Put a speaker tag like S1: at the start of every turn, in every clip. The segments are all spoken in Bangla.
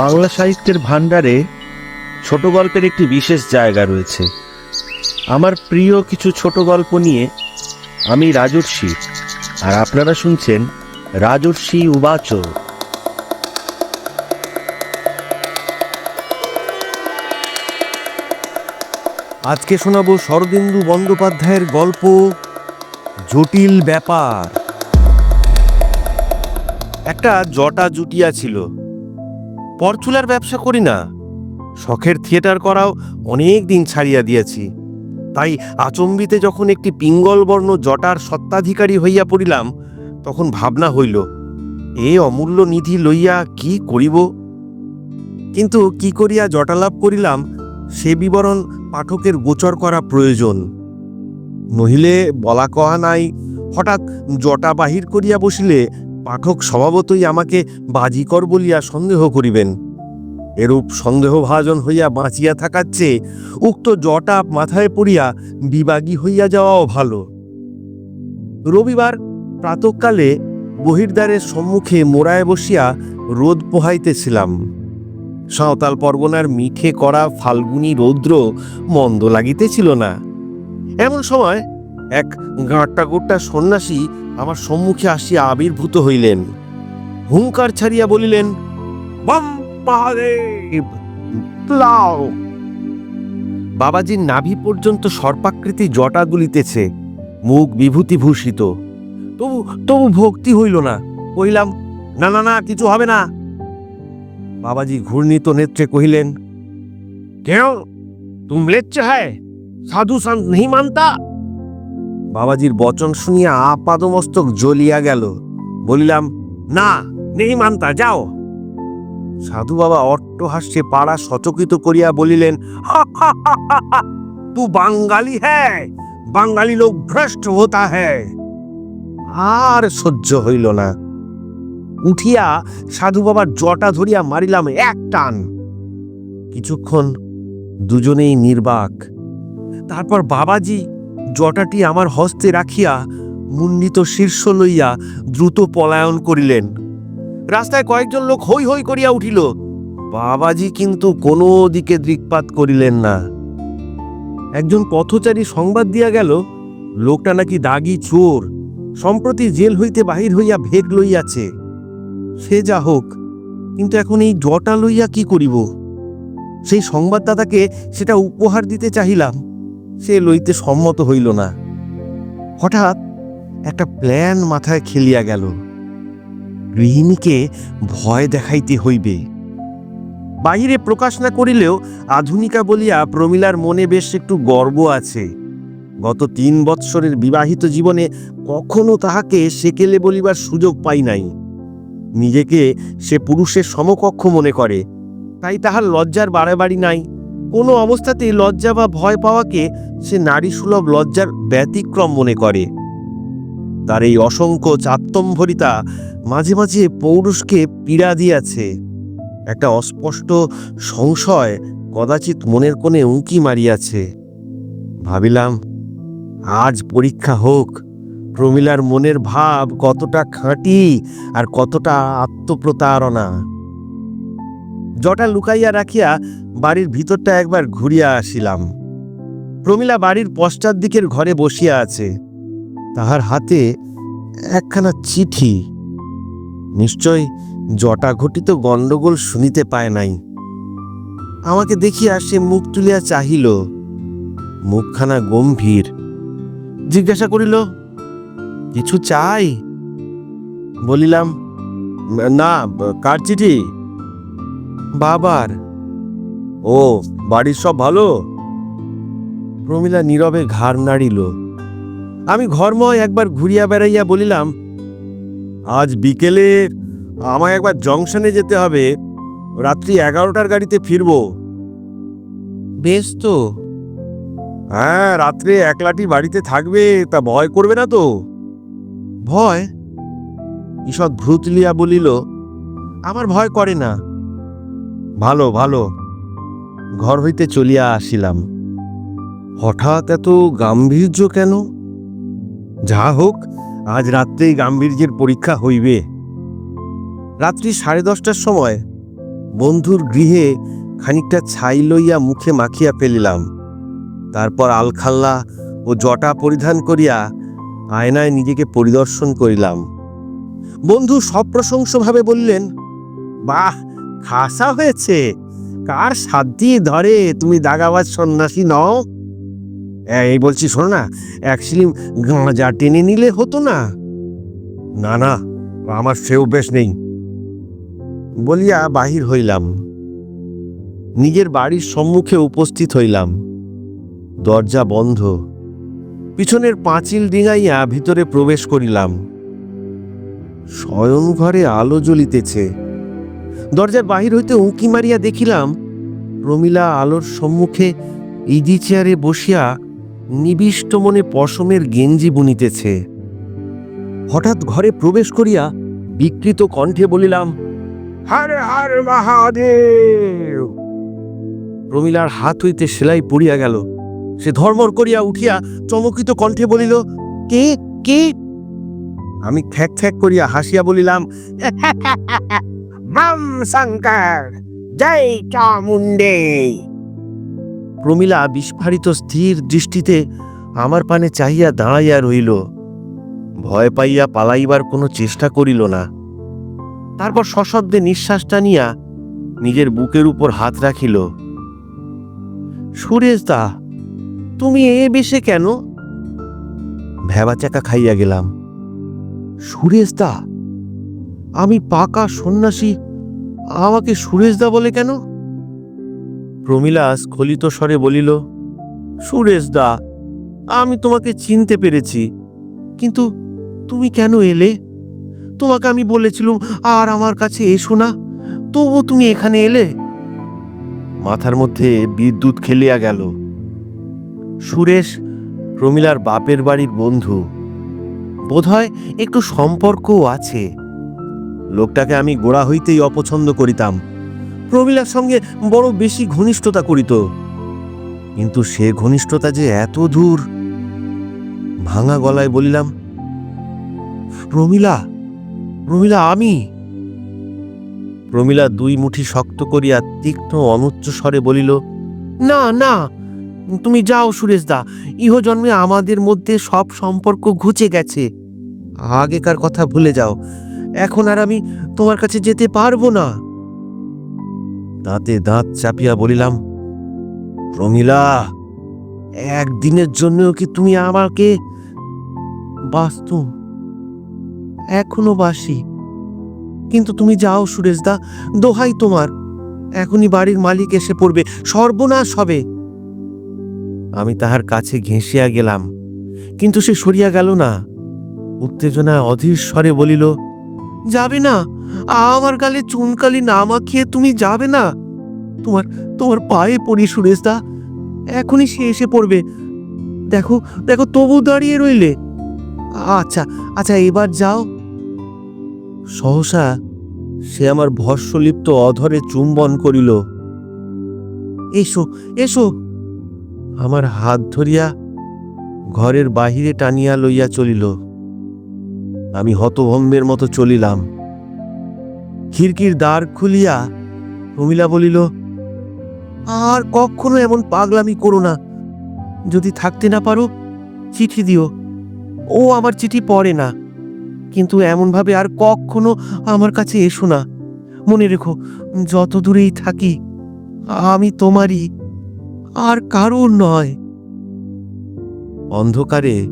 S1: বাংলা সাহিত্যের ভাণ্ডারে ছোট গল্পের একটি বিশেষ জায়গা রয়েছে। আমার প্রিয় কিছু ছোট গল্প নিয়ে আমি রাজর্ষি, আর আপনারা শুনছেন রাজর্ষি উবাচ
S2: আজকে শোনাবো শরদিন্দু বন্দ্যোপাধ্যায়ের গল্প, জটিল ব্যাপার। একটা জটা জুটিয়া ছিল। পরচুলার ব্যবসা করি না। শখের থিয়েটার করাও অনেক দিন ছাড়িয়া দিয়াছি। তাই আচম্বিতে যখন একটি পিঙ্গল বর্ণ জটার সত্ত্বাধিকারী হইয়া পড়িলাম, তখন ভাবনা হইল, এ অমূল্য নিধি লইয়া কি করিব? কিন্তু কি করিয়া জটালাভ করিলাম, সে বিবরণ পাঠকের গোচর করা প্রয়োজন। নহিলে বলা কহা নাই, হঠাৎ জটা বাহির করিয়া বসিলে পাঠক স্বভাবতই আমাকে বাজিকর বলিয়া সন্দেহ করিবেন। এরূপ সন্দেহভাজন হইয়া বাঁচিয়া থাকার চেয়ে উক্ত জটা মাথায় পড়িয়া বিবাগী হইয়া যাওয়াও ভালো। রবিবার প্রাতকালে বহির্দ্বারের সম্মুখে মোড়ায় বসিয়া রোদ পোহাইতেছিলাম। সাঁওতাল পরগনার মিঠে করা ফাল্গুনী রৌদ্র মন্দ লাগিতেছিল না। এমন সময় এক গাঁট্টা গোট্টা সন্ন্যাসী আমার সম্মুখে আসিয়া আবির্ভূত হইলেন। হুঙ্কার ছাড়িয়া বলিলেন বাবাজির নাভি পর্যন্ত সর্পাকৃতি জটা দুলিতেছে মুখ বিভূতিভূষিত। তবু তবু ভক্তি হইল না। কহিলাম, না না না, কিছু হবে না। বাবাজি ঘূর্ণিত নেত্রে কহিলেন, কেউ, তুম লেচ্ছ হ্যায় সাধু সন্ত নেই মানতা? বাবাজির বচন শুনিয়া আপাদমস্তক জ্বলিয়া গেল। বলিলাম না নেই মানতা যাও। সাধু বাবা অট্টহাস্যে পাড়া সচকিত করিয়া বলিলেন "হা, হা, হা, হা, হা, তু বাঙালি হ্যায় বাঙালি লোক ভ্রষ্ট হতা হ্যায়। আর সহ্য হইল না। উঠিয়া সাধু বাবার জটা ধরিয়া মারিলাম এক টান। কিছুক্ষণ দুজনেই নির্বাক। তারপর বাবাজি জটাটি আমার হস্তে রাখিয়া মুন্ডিত শীর্ষ লইয়া দ্রুত পলায়ন করিলেন। রাস্তায় কয়েকজন লোক হই হই করিয়া উঠিল। বাবাজি কিন্তু কোনো দিকে দৃকপাত করিলেন না। একজন পথচারী সংবাদ দিয়া গেল, লোকটা নাকি দাগি চোর। সম্প্রতি জেল হইতে বাহির হইয়া ভেগ লইয়াছে। সে যা হোক, কিন্তু এখন এই জটা লইয়া কি করিব? সেই সংবাদদাতাকে সেটা উপহার দিতে চাহিলাম। সে লইতে সম্মত হইল না। হঠাৎ একটা প্ল্যান মাথায় খেলিয়া গেল। গৃহিণীকে ভয় দেখাইতে হইবে। বাহিরে প্রকাশ না করিলেও আধুনিকা বলিয়া প্রমিলার মনে বেশ একটু গর্ব আছে। গত তিন বৎসরের বিবাহিত জীবনে কখনো তাহাকে সেকেলে বলিবার সুযোগ পাই নাই। নিজেকে সে পুরুষের সমকক্ষ মনে করে। তাই তাহার লজ্জার বাড়াবাড়ি নাই। কোনো অবস্থাতেই লজ্জা বা ভয় পাওয়াকে সে নারী সুলভ লজ্জার ব্যতিক্রম মনে করে। তার এই অসংখ্য চাত্তম্ভরিতা মাঝে মাঝে পৌরুষকে পীড়া দিয়াছে। একটা অস্পষ্ট সংশয় কদাচিৎ মনের কোণে উঁকি মারিয়াছে। ভাবিলাম, আজ পরীক্ষা হোক। প্রমিলার মনের ভাব কতটা খাঁটি আর কতটা আত্মপ্রতারণা। জটা লুকাইয়া রাখিয়া বাড়ির ভিতরটা একবার ঘুরিয়া আসিলাম। প্রমিলা বাড়ির পশ্চাৎ দিকের ঘরে বসিয়া আছে। তাহার হাতে একখানা চিঠি। নিশ্চয় জটা ঘটিত গণ্ডগোল শুনিতে পায় নাই। আমাকে দেখিয়া সে মুখ তুলিয়া চাহিল। মুখখানা গম্ভীর। জিজ্ঞাসা করিল, কিছু চাই? বলিলাম, না, কার চিঠি? বাবার। ও বাড়ির সব ভালো? প্রমিলা নীরবে ঘাড় নাড়িল। আমি ঘরময় একবার ঘুরিয়া বেড়াইয়া বলিলাম আজ বিকেলে আমায় একবার জংশনে যেতে হবে। রাত্রি এগারোটার গাড়িতে ফিরব। বেশ তো। হ্যাঁ রাত্রে একলাটি বাড়িতে থাকবে তা ভয় করবে না তো? ভয়? ঈষৎ ভ্রুতলিয়া বলিল আমার ভয় করে না। ভালো ভালো। ঘর হইতে চলিয়া আসিলাম। হঠাৎ এত গাম্ভীর্য কেন? যা হোক, আজ রাত্রেই গাম্ভীর্যের পরীক্ষা হইবে। রাত্রি সাড়ে দশটার সময় বন্ধুর গৃহে খানিকটা ছাই লইয়া মুখে মাখিয়া ফেলিলাম। তারপর আলখাল্লা ও জটা পরিধান করিয়া আয়নায় নিজেকে পরিদর্শন করিলাম। বন্ধু সপ্রশংসভাবে বললেন, বাহ খাসা হয়েছে? কার সাধ্যি ধরে তুমি দাগাবাজ সন্ন্যাসী নও? এই বলছি, শোনো না সিলিম গাঁজা টেনে নিলে হতো না? না না, আমার সে অভ্যেস নেই। বলিয়া বাহির হইলাম। নিজের বাড়ির সম্মুখে উপস্থিত হইলাম। দরজা বন্ধ। পিছনের পাঁচিল ডিঙাইয়া ভিতরে প্রবেশ করিলাম। শয়ন ঘরে আলো জ্বলিতেছে। দরজার বাহির হইতে উঁকি মারিয়া দেখিলাম প্রমিলা আলোর সম্মুখে ইজি চেয়ারে বসিয়া নিবিষ্ট মনে পশমের গেঞ্জি বুনিতেছে। হঠাৎ ঘরে প্রবেশ করিয়া বিকৃত কণ্ঠে বলিলাম হর হর মহাদেব! প্রমিলার হাত হইতে সেলাই পড়িয়া গেল। সে ধর্মর করিয়া উঠিয়া চমকিত কণ্ঠে বলিল কে কে? আমি ঠ্যাক ঠ্যাক করিয়া হাসিয়া বলিলাম
S3: বাম শঙ্কর, জয় চামুন্ডে
S2: প্রমিলা বিস্ফারিত স্থির দৃষ্টিতে আমার পানে চাহিয়া দাঁড়াইয়া রইল ভয় পাইয়া পালাইবার কোনো চেষ্টা করিল না। তারপর সশব্দে নিঃশ্বাস টানিয়া নিজের বুকের উপর হাত রাখিল। সুরেশ দা, তুমি এ বেশে কেন? ভেবা চাকা খাইয়া গেলাম। সুরেশ দা আমি পাকা সন্ন্যাসী আমাকে সুরেশ দা বলে কেন? প্রমিলা স্খলিত স্বরে বলিল সুরেশ দা আমি তোমাকে চিনতে পেরেছি কিন্তু তুমি কেন এলে? তোমাকে আমি বলেছিলুম আর আমার কাছে এসো না তবু তুমি এখানে এলে। মাথার মধ্যে বিদ্যুৎ খেলিয়া গেল। সুরেশ প্রমিলার বাপের বাড়ির বন্ধু। বোধহয় একটু সম্পর্কও আছে। লোকটাকে আমি গোড়া হইতেই অপছন্দ করিতাম। প্রমিলার সঙ্গে বড় বেশি ঘনিষ্ঠতা করিত। কিন্তু সে ঘনিষ্ঠতা যে এত দূর? ভাঙা গলায় বলিলাম, প্রমিলা প্রমিলা, আমি? প্রমিলা দুই মুঠি শক্ত করিয়া তীক্ষ্ণ অনুচ্চ স্বরে বলিল, না না, তুমি যাও সুরেশ দা ইহ জন্মে আমাদের মধ্যে সব সম্পর্ক ঘুচে গেছে। আগেকার কথা ভুলে যাও এখন আর আমি তোমার কাছে যেতে পারব না। দাঁতে দাঁত চাপিয়া বলিলাম প্রমিলা একদিনের জন্যও কি তুমি আমাকে বাস্তু এখনও বাসি। কিন্তু তুমি যাও সুরেশদা দোহাই তোমার। এখনই বাড়ির মালিক এসে পড়বে সর্বনাশ হবে। আমি তাহার কাছে ঘেঁষিয়া গেলাম কিন্তু সে সরিয়া গেল না। উত্তেজনায় অধীর স্বরে বলিল যাবে না। আমার গালে চুনকালি না মাখিয়ে তুমি যাবে না। তোমার তোমার পায়ে পড়ি সুরেশদা। এখনই সে এসে পড়বে। দেখো দেখো তবু দাঁড়িয়ে রইলে। আচ্ছা আচ্ছা এবার যাও। সহসা সে আমার ভস্যলিপ্ত অধরে চুম্বন করিল। এসো এসো। আমার হাত ধরিয়া ঘরের বাহিরে টানিয়া লইয়া চলিল। আমি হতভম্বের মতো চলিলাম। খিড়কির দ্বার খুলিয়া প্রমিলা বলিল, আর কখনো এমন পাগলামি করো না। যদি থাকতে না পারো, চিঠি দিও। ও আমার চিঠি পড়ে না। কিন্তু এমনভাবে আর কখনো আমার কাছে এসো না। মনে রেখো, যত দূরেই থাকি, আমি তোমারই, আর কারোর নয়। অন্ধকারে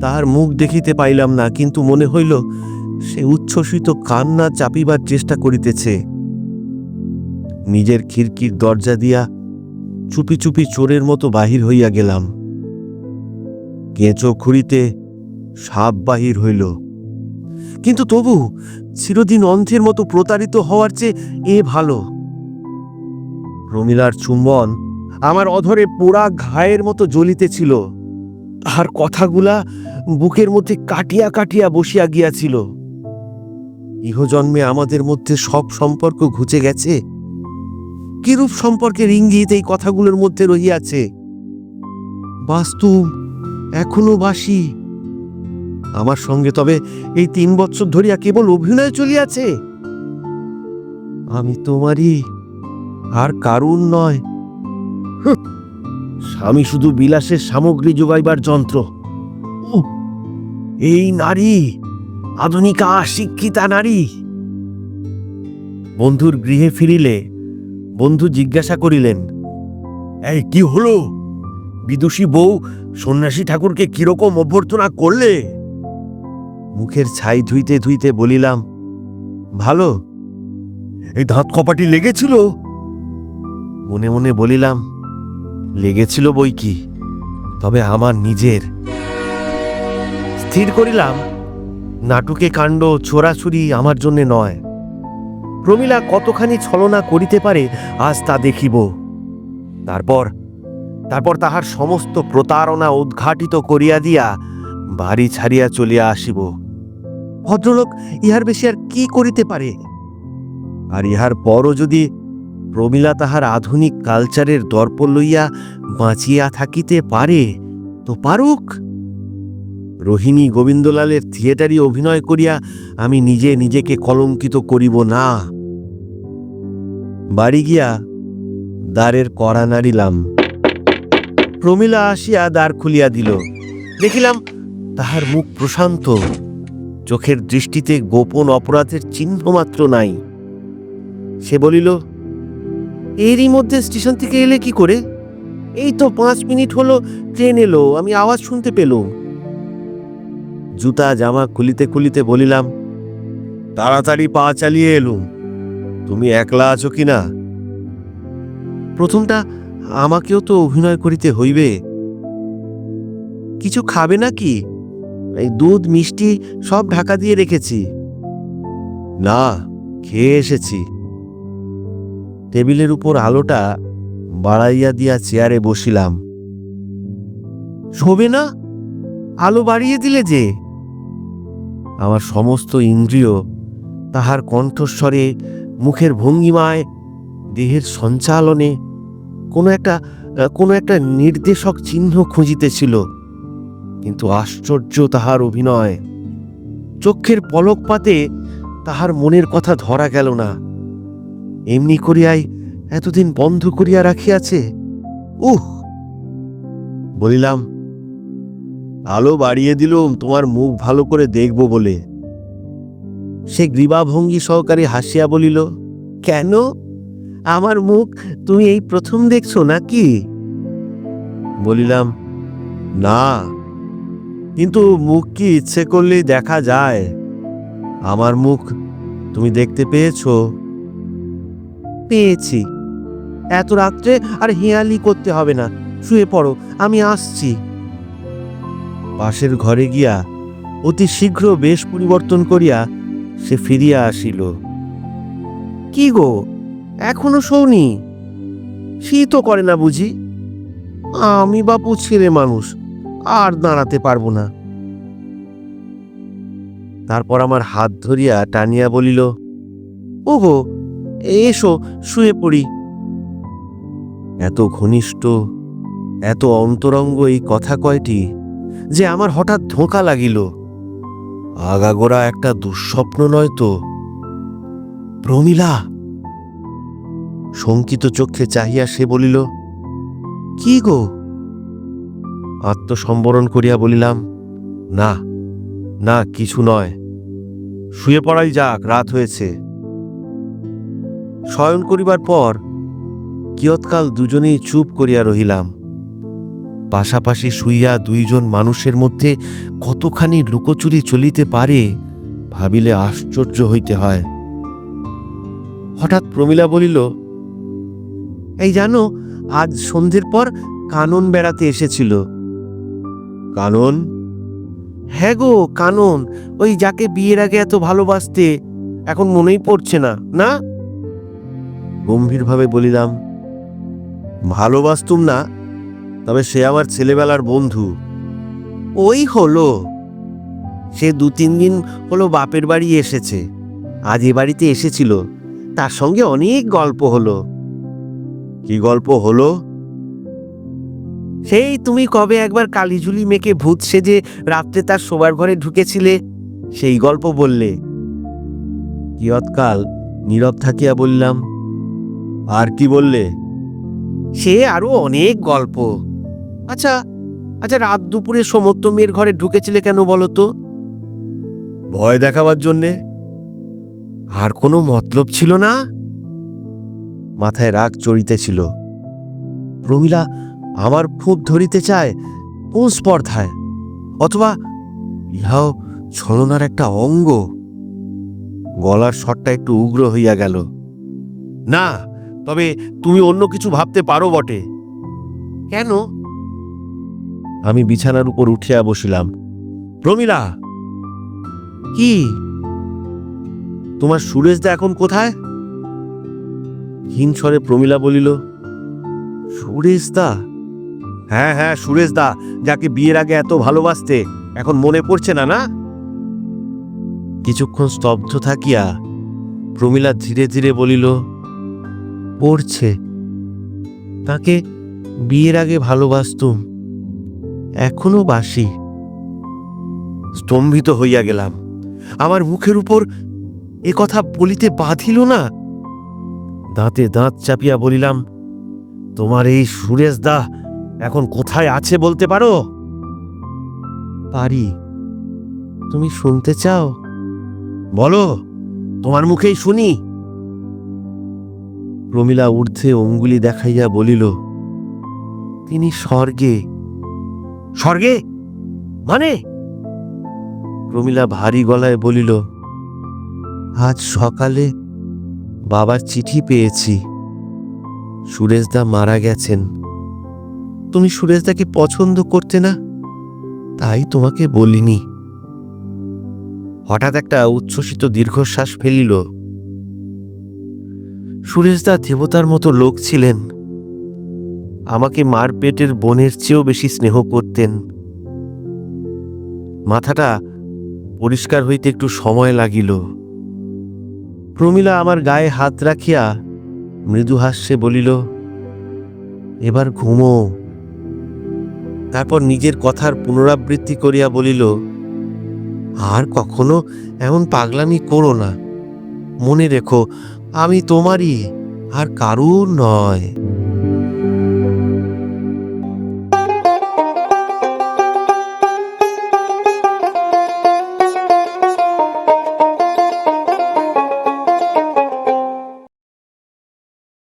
S2: তাহার মুখ দেখিতে পাইলাম না, কিন্তু মনে হইল সে উচ্ছ্বসিত কান্না চাপিবার চেষ্টা করিতেছে। নিজের খিড়কির দরজা দিয়া চুপি চুপি চোরের মতো বাহির হইয়া গেলাম। কেঁচো খুঁড়িতে সাপ বাহির হইল। কিন্তু তবু চিরদিন অন্ধের মতো প্রতারিত হওয়ার চেয়ে এ ভালো। রমিলার চুম্বন আমার অধরে পোড়া ঘায়ের মতো জ্বলিতেছিল। আর কথাগুলা বুকের মধ্যে কাটিয়া কাটিয়া বসিয়া গিয়াছিল। ইহজন্মে আমাদের মধ্যে সব সম্পর্ক ঘুচে গেছে। কিরূপ সম্পর্কের ইঙ্গিত এই কথাগুলোর মধ্যে রহিয়াছে? বাস্তু, এখনও বাসি। আমার সঙ্গে তবে এই তিন বছর ধরিয়া কেবল অভিনয় চলিয়াছে। আমি তোমারই আর কারুর নয়। স্বামী শুধু বিলাসের সামগ্রী যোগাইবার যন্ত্র। এই নারী, আধুনিকা শিক্ষিতা নারী। বন্ধুর গৃহে ফিরিলে বন্ধু জিজ্ঞাসা করিলেন, এই কি হলো? বিদুষী বউ সন্ন্যাসী ঠাকুরকে কীরকম অভ্যর্থনা করলে? মুখের ছাই ধুইতে ধুইতে বলিলাম, ভালো, এই দাঁত কপাটি লেগেছিল? মনে মনে বলিলাম লেগেছিল বই কি? তবে আমার নিজের। স্থির করিলাম, নাটুকে কাণ্ড ছোড়াছুরি আমার জন্য নয়। প্রমীলা কতখানি ছলনা করিতে পারে, আজ তা দেখিব। তারপর তারপর তাহার সমস্ত প্রতারণা উদ্ঘাটিত করিয়া দিয়া বাড়ি ছাড়িয়া চলিয়া আসিব। ভদ্রলোক, ইহার বেশি আর কি করিতে পারে? আর ইহার পরও যদি প্রমীলা তাহার আধুনিক কালচারের দর্প লইয়া বাঁচিয়া থাকিতে পারে, তো পারুক। রোহিণী গোবিন্দলালের থিয়েটারি অভিনয় করিয়া আমি নিজে নিজেকে কলঙ্কিত করিব না। বাড়ি গিয়া দ্বারের কড়া নাড়িলাম। প্রমীলা আসিয়া দ্বার খুলিয়া দিল। দেখিলাম তাহার মুখ প্রশান্ত। চোখের দৃষ্টিতে গোপন অপরাধের চিহ্ন মাত্র নাই। সে বলিল এরই মধ্যে স্টেশন থেকে এলে কি করে? এই তো পাঁচ মিনিট হলো, ট্রেন এলো, আমি আওয়াজ শুনতে পেলুম। জুতা, জামা খুলিতে খুলিতে বলিলাম, তাড়াতাড়ি পা চালিয়ে এলুম, তুমি একলা আছো কি না? প্রথমটা, আমাকেও তো অভিনয় করিতে হইবে। কিছু খাবে নাকি? এই দুধ, মিষ্টি সব ঢাকা দিয়ে রেখেছি। না, খেয়ে এসেছি। টেবিলের উপর আলোটা বাড়াইয়া দিয়া চেয়ারে বসিলাম। শোবে না, আলো বাড়িয়ে দিলে যে। আমার সমস্ত ইন্দ্রিয় তাহার কণ্ঠস্বরে, মুখের ভঙ্গিমায়, দেহের সঞ্চালনে কোনো একটা কোনো একটা নির্দেশক চিহ্ন খুঁজিতেছিল। কিন্তু আশ্চর্য তাহার অভিনয়। চক্ষের পলকপাতে তাহার মনের কথা ধরা গেল না। এমনি করিয়াই এতদিন বন্ধ করিয়া রাখিয়াছে। উহ! বলিলাম, আলো বাড়িয়ে দিলুম, তোমার মুখ ভালো করে দেখব বলে। সে গ্রীবাভঙ্গি সহকারে হাসিয়া বলিল, কেন? আমার মুখ তুমি এই প্রথম দেখছ নাকি? বলিলাম, না, কিন্তু মুখ কি ইচ্ছে করলেই দেখা যায়। আমার মুখ তুমি দেখতে পেয়েছ? পেয়েছি। এত রাত্রে আর হেয়ালি করতে হবে না। শুয়ে পড়ো, আমি আসছি। পাশের ঘরে গিয়া অতি শীঘ্র বেশ পরিবর্তন করিয়া সে ফিরিয়া আসিল। কি গো, এখনও শোনি শীতও করে না বুঝি? আমি বাপু ছেলে মানুষ, আর দাঁড়াতে পারব না। তারপর আমার হাত ধরিয়া টানিয়া বলিল, ওগো এসো, শুয়ে পড়ি। এত ঘনিষ্ঠ, এত অন্তরঙ্গ এই কথা কয়টি যে আমার হঠাৎ ধোঁকা লাগিল। আগাগোড়া একটা দুঃস্বপ্ন নয় তো? প্রমীলা! শঙ্কিত চক্ষে চাহিয়া সে বলিল, কি গো? আত্মসম্বরণ করিয়া বলিলাম, না না, কিছু নয়। শুয়ে পড়াই যাক, রাত হয়েছে। শয়ন করিবার পর কিয়ৎকাল দুজনেই চুপ করিয়া রহিলাম। পাশাপাশি শুইয়া দুইজন মানুষের মধ্যে কতখানি লুকোচুরি চলিতে পারে ভাবিলে আশ্চর্য হইতে হয়। হঠাৎ প্রমীলা বলিল এই জানো আজ সন্ধ্যের পর কানন বেড়াতে এসেছিল। কানন? হ্যাঁ গো কানন। ওই যাকে বিয়ের আগে এত ভালোবাসতে এখন মনেই পড়ছে না না? গম্ভীরভাবে বলিলাম, ভালোবাসতুম না, তবে সে আমার ছেলেবেলার বন্ধু। ওই হলো। সে দু তিন দিন হলো বাপের বাড়ি এসেছে, আজ এ বাড়িতে এসেছিল, তার সঙ্গে অনেক গল্প হলো। কি গল্প হলো? সেই তুমি কবে একবার কালিঝুলি মেখে ভূত সেজে রাত্রে তার শোবার ঘরে ঢুকেছিলে? সেই গল্প বললে। কিয়ৎকাল নীরব থাকিয়া বললাম আর কি বললে? সে আরও অনেক গল্প। আচ্ছা আচ্ছা রাত দুপুরে সমস্ত মেয়ের ঘরে ঢুকেছিলে কেন বলো তো? ভয় দেখাবার জন্যে। আর কোনো মতলব ছিল না? মাথায় রাগ চড়িতেছিল। প্রমিলা আমার খুব ধরিতে চায় কোন স্পর্ধায়? অথবা ইহাও ছলনার একটা অঙ্গ? গলার স্বরটা একটু উগ্র হইয়া গেল। না তবে তুমি অন্য কিছু ভাবতে পারো বটে। কেন? আমি বিছানার উপর উঠিয়া বসিলাম। প্রমিলা! কি? তোমার সুরেশদা এখন কোথায়? হিংসরে প্রমিলা বলিল সুরেশদা? হ্যাঁ হ্যাঁ সুরেশদা যাকে বিয়ের আগে এত ভালোবাসতে এখন মনে পড়ছে না না? কিছুক্ষণ স্তব্ধ থাকিয়া প্রমিলা ধীরে ধীরে বলিল পড়ছে। তাকে বিয়ের আগে ভালোবাসতুম। এখনও বাসি। স্তম্ভিত হইয়া গেলাম। আমার মুখের উপর এ কথা বলিতে বাধিল না। দাঁতে দাঁত চাপিয়া বলিলাম, তোমার এই সুরেশ দা এখন কোথায় আছে বলতে পারো? পারি। তুমি শুনতে চাও? বলো, তোমার মুখেই শুনি। প্রমিলা ঊর্ধ্বে অঙ্গুলি দেখাইয়া বলিল তিনি স্বর্গে। স্বর্গে? মানে? প্রমিলা ভারী গলায় বলিল আজ সকালে বাবার চিঠি পেয়েছি। সুরেশদা মারা গেছেন। তুমি সুরেশদাকে পছন্দ করতে না? তাই তোমাকে বলিনি। হঠাৎ একটা উচ্ছ্বসিত দীর্ঘশ্বাস ফেলিল সুরেশদা দেবতার মতো লোক ছিলেন। আমাকে মার পেটের বোনের চেয়েও বেশি স্নেহ করতেন। মাথাটা পরিষ্কার হইতে একটু সময় লাগিল। প্রমিলা আমার গায়ে হাত রাখিয়া মৃদু হাস্যে বলিল, এবার ঘুমো। তারপর নিজের কথার পুনরাবৃত্তি করিয়া বলিল, আর কখনো এমন পাগলামি করো না। মনে রেখো আমি তোমারই আর কারুর নয়।